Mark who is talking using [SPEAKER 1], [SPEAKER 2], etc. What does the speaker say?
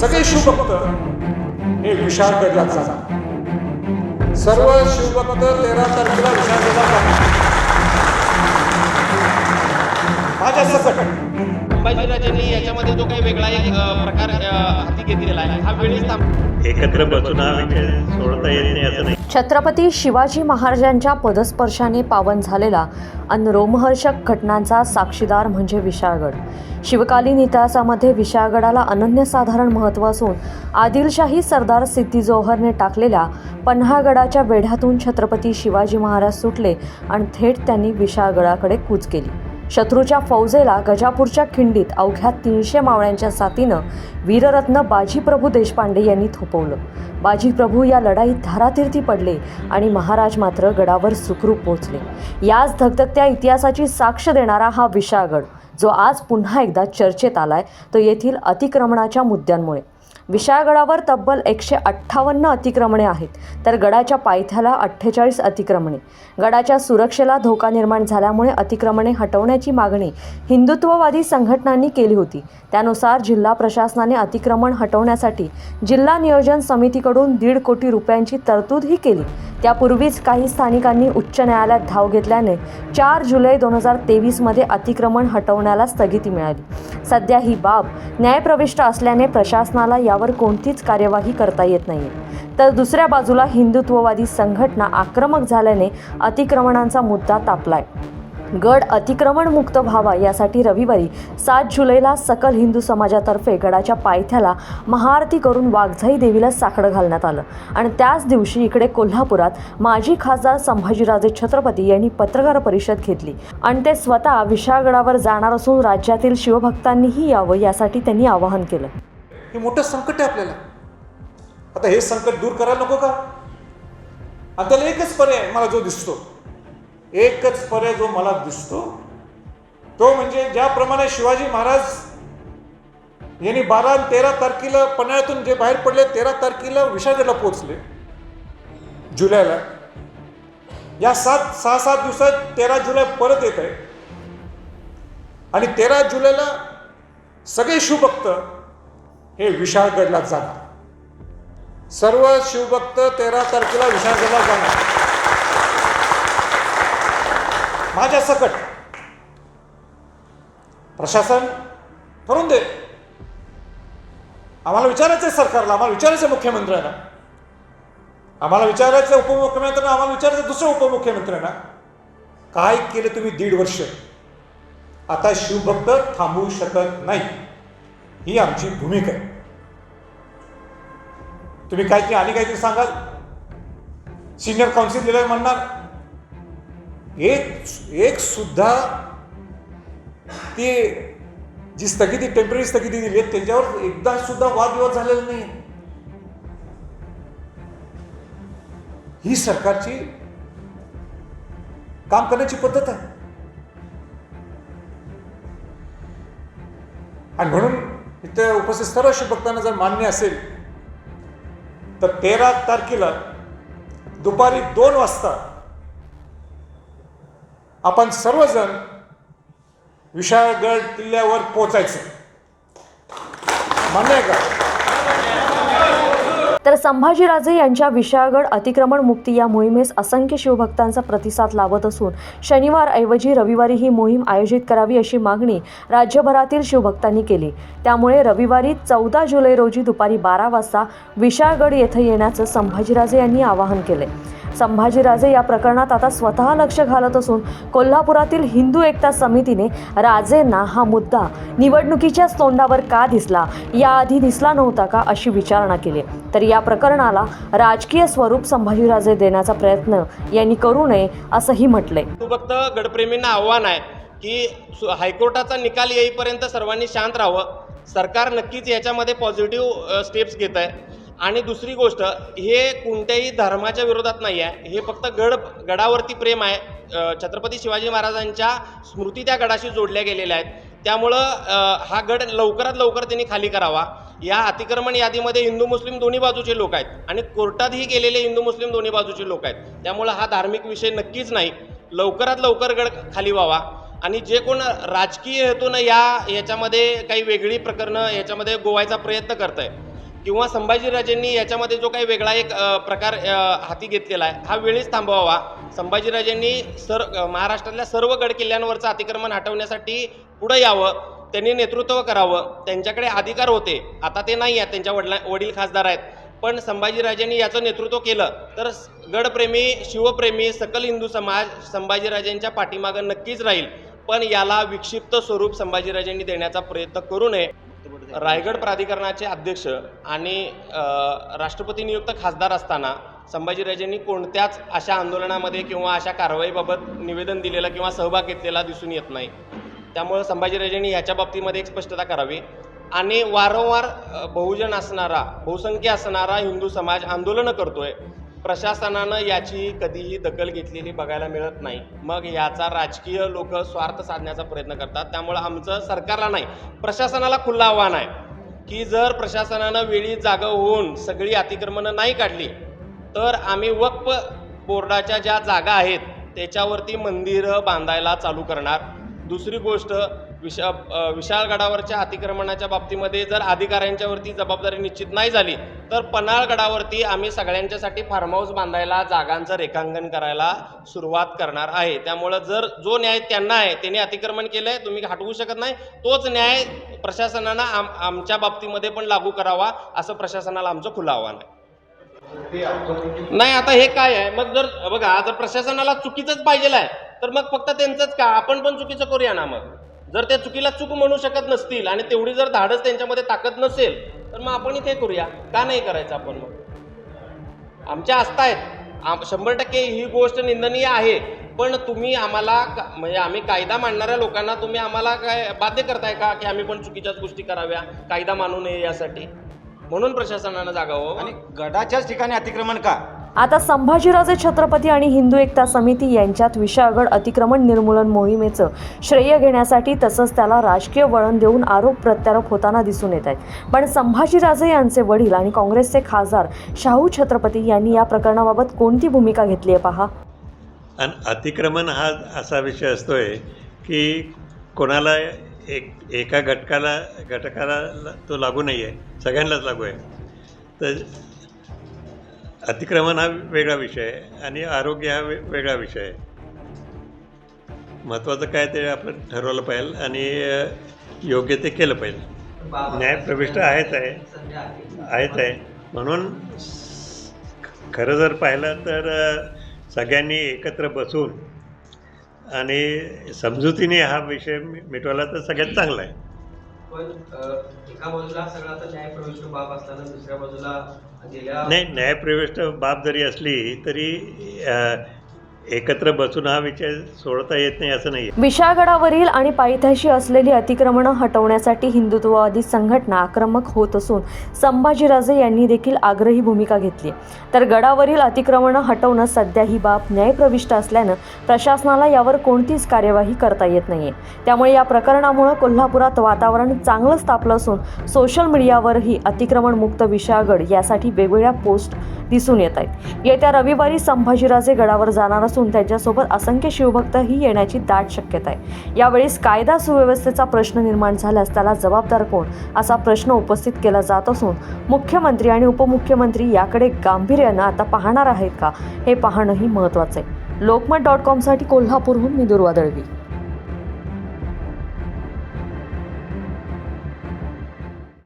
[SPEAKER 1] सगळे शिवभक्त हे विशाल गजात जातात सर्व शिवभक्त तेरा तारखेला विशाल गजात
[SPEAKER 2] संभाजीराजांनी याच्यामध्ये जो काही वेगळा एक प्रकार हाती घेतलेला आहे हा वेळेस थांबतो
[SPEAKER 3] एकत्र बसून सोडता येत नाही
[SPEAKER 4] छत्रपती शिवाजी महाराजांच्या पदस्पर्शाने पावन झालेला अनरोमहर्षक घटनांचा साक्षीदार म्हणजे विशाळगड शिवकालीन इतिहासामध्ये विशाळगडाला अनन्यसाधारण महत्त्व असून आदिलशाही सरदार सिद्धी जोहरने टाकलेल्या पन्हाळगडाच्या वेढ्यातून छत्रपती शिवाजी महाराज सुटले आणि थेट त्यांनी विशाळगडाकडे कूच केली शत्रूच्या फौजेला गजापूरच्या खिंडीत अवघ्या तीनशे मावळ्यांच्या साथीनं वीररत्न बाजीप्रभू देशपांडे यांनी थोपवलं बाजीप्रभू या लढाईत धारातीर्थी पडले आणि महाराज मात्र गडावर सुखरूप पोहोचले याच धगधगत्या इतिहासाची साक्ष देणारा हा विशाळगड जो आज पुन्हा एकदा चर्चेत आलाय तो येथील अतिक्रमणाच्या मुद्द्यांमुळे विशाळगडावर तब्बल एकशे अठ्ठावन्न अतिक्रमणे आहेत तर गडाच्या पायथ्याला अठ्ठेचाळीस अतिक्रमणे गडाच्या सुरक्षेला धोका निर्माण झाल्यामुळे अतिक्रमणे हटवण्याची मागणी हिंदुत्ववादी संघटनांनी केली होती त्यानुसार जिल्हा प्रशासनाने अतिक्रमण हटवण्यासाठी जिल्हा नियोजन समितीकडून दीड कोटी रुपयांची तरतूदही केली त्यापूर्वीच काही स्थानिकांनी उच्च न्यायालयात धाव घेतल्याने चार जुलै दोन हजार तेवीसमध्ये अतिक्रमण हटवण्याला स्थगिती मिळाली सध्या ही बाब न्यायप्रविष्ट असल्याने प्रशासनाला या त्यावर कोणतीच कार्यवाही करता येत नाही तर दुसऱ्या बाजूला हिंदुत्ववादी संघटना आक्रमक झाल्याने अतिक्रमणांचा मुद्दा तापलाय गड अतिक्रमणमुक्त व्हावा यासाठी रविवारी सात जुलैला सकल हिंदू समाजातर्फे गडाच्या पायथ्याला महाआरती करून वाघझाई देवीला साकडं घालण्यात आलं आणि त्याच दिवशी इकडे कोल्हापुरात माजी खासदार संभाजीराजे छत्रपती यांनी पत्रकार परिषद घेतली आणि ते स्वतः विशाळगडावर जाणार असून राज्यातील शिवभक्तांनीही यावं यासाठी त्यांनी आवाहन केलं
[SPEAKER 1] हे मोठं संकट आहे आपल्याला आता हे संकट दूर करायला नको का आणि त्याला एकच पर्याय मला जो दिसतो एकच पर्याय जो मला दिसतो तो म्हणजे ज्याप्रमाणे शिवाजी महाराज यांनी बारा तेरा तारखेला पन्हाळ्यातून जे बाहेर पडले तेरा तारखेला विशाखेला पोहोचले जुलैला या सात सहा सात दिवसात तेरा जुलै परत येत आहे आणि तेरा जुलैला सगळे शुभक्त हे विशाळगडला जाणार सर्व शिवभक्त तेरा तारखेला विशाळगडला जाणार माझ्या सकट प्रशासन करून दे आम्हाला विचारायचं आहे सरकारला आम्हाला विचारायचं मुख्यमंत्र्यांना आम्हाला विचारायचं उपमुख्यमंत्र्यांना आम्हाला विचारायचं दुसरं उपमुख्यमंत्र्यांना काय केलं तुम्ही दीड वर्ष आता शिवभक्त थांबू शकत नाही ही आमची भूमिका आहे तुम्ही काय आणि काहीतरी सांगाल सिनियर काउन्सिल म्हणणार एक एक सुद्धा ती जी स्थगिती टेम्पररी स्थगिती दिली आहे त्यांच्यावर एकदा सुद्धा वादविवाद झालेला नाही ही सरकारची काम करण्याची पद्धत आहे आणि म्हणून त्या उपस्थित सर्व भक्तांना जर मान्य असेल तर तेरा तारखेला दुपारी दोन वाजता आपण सर्वजण विशाळगड किल्ल्यावर पोचायचं मान्य आहे का
[SPEAKER 4] तर संभाजीराजे यांच्या विशाळगड अतिक्रमण मुक्ती या मोहिमेस असंख्य शिवभक्तांचा प्रतिसाद लावत असून शनिवारऐवजी रविवारी ही मोहीम आयोजित करावी अशी मागणी राज्यभरातील शिवभक्तांनी केली त्यामुळे रविवारी चौदा जुलै रोजी दुपारी बारा वाजता विशाळगड येथे येण्याचं संभाजीराजे यांनी आवाहन केले संभाजीराजे या प्रकरणात आता स्वतः लक्ष घालत असून कोल्हापुरातील हिंदू एकता समितीने राजेंना हा मुद्दा निवडणुकीच्या तोंडावर का दिसला याआधी दिसला नव्हता का अशी विचारणा केली तर या प्रकरणाला राजकीय स्वरूप संभाजीराजे देण्याचा प्रयत्न यांनी करू नये असंही म्हटलंय
[SPEAKER 2] फक्त गडप्रेमींना आव्हान आहे की हायकोर्टाचा निकाल येईपर्यंत सर्वांनी शांत राहावं सरकार नक्कीच याच्यामध्ये पॉझिटिव्ह स्टेप्स घेत आहे आणि दुसरी गोष्ट हे कोणत्याही धर्माच्या विरोधात नाही आहे हे फक्त गड गडावरती प्रेम आहे छत्रपती शिवाजी महाराजांच्या स्मृती त्या गडाशी जोडल्या गेलेल्या आहेत त्यामुळं हा गड लवकरात लवकर त्यांनी खाली करावा या अतिक्रमण यादीमध्ये हिंदू मुस्लिम दोन्ही बाजूचे लोक आहेत आणि कोर्टातही गेलेले हिंदू मुस्लिम दोन्ही बाजूचे लोक आहेत त्यामुळं हा धार्मिक विषय नक्कीच नाही लवकरात लवकर गड खाली व्हावा आणि जे कोण राजकीय हेतून या याच्यामध्ये काही वेगळी प्रकरणं याच्यामध्ये गोवायचा प्रयत्न करत आहे किंवा संभाजीराजेंनी याच्यामध्ये जो काही वेगळा एक प्रकार हाती घेतलेला आहे हा वेळीच थांबवावा संभाजीराजेंनी सर महाराष्ट्रातल्या सर्व गड अतिक्रमण हटवण्यासाठी पुढं यावं त्यांनी नेतृत्व करावं त्यांच्याकडे अधिकार होते आता ते नाही आहेत त्यांच्या वडला वडील खासदार आहेत पण संभाजीराजेंनी याचं नेतृत्व केलं तर गडप्रेमी शिवप्रेमी सकल हिंदू समाज संभाजीराजेंच्या पाठीमागं नक्कीच राहील पण याला विक्षिप्त स्वरूप संभाजीराजेंनी देण्याचा प्रयत्न करू नये रायगड प्राधिकरणाचे अध्यक्ष आणि राष्ट्रपती नियुक्त खासदार असताना संभाजीराजेंनी कोणत्याच अशा आंदोलनामध्ये किंवा अशा कारवाईबाबत निवेदन दिलेलं किंवा सहभाग घेतलेला दिसून येत नाही त्यामुळं संभाजीराजेंनी ह्याच्या बाबतीमध्ये एक स्पष्टता करावी आणि वारंवार बहुजन असणारा बहुसंख्य असणारा हिंदू समाज आंदोलनं करतोय प्रशासनानं याची कधीही दखल घेतलेली बघायला मिळत नाही मग याचा राजकीय लोक स्वार्थ साधण्याचा प्रयत्न करतात त्यामुळं आमचं सरकारला नाही प्रशासनाला खुलं आव्हान आहे की जर प्रशासनानं वेळी जागा होऊन सगळी अतिक्रमणं नाही काढली तर आम्ही वक्फ बोर्डाच्या ज्या जागा आहेत त्याच्यावरती मंदिरं बांधायला चालू करणार दुसरी गोष्ट विशा गडावरच्या अतिक्रमणाच्या बाबतीमध्ये जर अधिकाऱ्यांच्यावरती जबाबदारी निश्चित नाही झाली तर गडावरती आम्ही सगळ्यांच्यासाठी फार्म हाऊस बांधायला जागांचं रेखांकन करायला सुरुवात करणार आहे त्यामुळं जर जो न्याय त्यांना आहे त्यांनी अतिक्रमण केलं आहे तुम्ही हटवू शकत नाही तोच न्याय प्रशासनानं आम आमच्या बाबतीमध्ये पण लागू करावा असं प्रशासनाला आमचं खुलं आव्हान आहे नाही आता हे काय आहे मग जर बघा जर प्रशासनाला चुकीचंच पाहिजे आहे तर मग फक्त त्यांचंच का आपण पण चुकीचं करूया ना मग जर त्या चुकीला चूक म्हणू शकत नसतील आणि तेवढी जर धाडस त्यांच्यामध्ये ताकद नसेल तर मग आपण इथे करूया का नाही करायचं आपण मग आमच्या आस्था आहेत शंभर टक्के ही गोष्ट निंदनीय आहे पण तुम्ही आम्हाला म्हणजे आम्ही कायदा मांडणाऱ्या लोकांना तुम्ही आम्हाला काय बाध्य करताय का की आम्ही पण चुकीच्याच गोष्टी कराव्या कायदा मानू नये यासाठी म्हणून प्रशासनानं जागावं आणि गडाच्याच ठिकाणी अतिक्रमण का
[SPEAKER 4] आता संभाजीराजे छत्रपती आणि हिंदू एकता समिती यांच्यात विशाळगड अतिक्रमण निर्मूलन मोहिमेचं श्रेय घेण्यासाठी तसंच त्याला राजकीय वळण देऊन आरोप प्रत्यारोप होताना दिसून येत आहेत पण संभाजीराजे यांचे वडील आणि काँग्रेसचे खासदार शाहू छत्रपती यांनी या प्रकरणाबाबत कोणती भूमिका घेतली आहे पहा
[SPEAKER 3] अतिक्रमण हा असा विषय असतोय की कोणाला एक एका घटकाला घटकाला तो लागू नाही आहे सगळ्यांनाच लागू आहे तर अतिक्रमण हा वेगळा विषय आहे आणि आरोग्य हा वेगळा विषय आहे महत्त्वाचं काय ते आपण ठरवलं पाहिजे आणि योग्य ते केलं पाहिजे न्याय प्रविष्ट आहेच आहे आहेच आहे म्हणून खरं जर पाहिलं तर सगळ्यांनी एकत्र बसून आणि समजुतीने हा विषय मिटवला तर सगळ्यात चांगला आहे पण
[SPEAKER 2] एका बाजूला सगळा आता न्यायप्रविष्ट बाब असताना दुसऱ्या बाजूला
[SPEAKER 3] गेल्या नाही न्यायप्रविष्ट बाब जरी असली तरी एकत्र बसून हा विषय सोडता येत नाही असं नाही
[SPEAKER 4] विशाळगडावरील आणि पायथ्याशी असलेली अतिक्रमणं हटवण्यासाठी हिंदुत्ववादी संघटना आक्रमक होत असून संभाजीराजे यांनी देखील आग्रही भूमिका घेतली तर गडावरील अतिक्रमणं हटवणं सध्या ही बाब न्यायप्रविष्ट असल्यानं प्रशासनाला यावर कोणतीच कार्यवाही करता येत नाहीये त्यामुळे या प्रकरणामुळे कोल्हापुरात वातावरण चांगलंच तापलं असून सोशल मीडियावरही अतिक्रमण मुक्त विशाळगड यासाठी वेगवेगळ्या पोस्ट दिसून येत आहेत येत्या रविवारी संभाजीराजे गडावर जाणार असून त्यांच्यासोबत असंख्य शिवभक्तही येण्याची दाट शक्यता आहे यावेळेस कायदा सुव्यवस्थेचा प्रश्न निर्माण झाल्यास त्याला जबाबदार कोण असा प्रश्न उपस्थित केला जात असून मुख्यमंत्री आणि उपमुख्यमंत्री याकडे गांभीर्यानं आता पाहणार आहेत का हे पाहणंही महत्त्वाचं आहे लोकमत डॉट कॉमसाठी कोल्हापूरहून मी दुर्वादळवी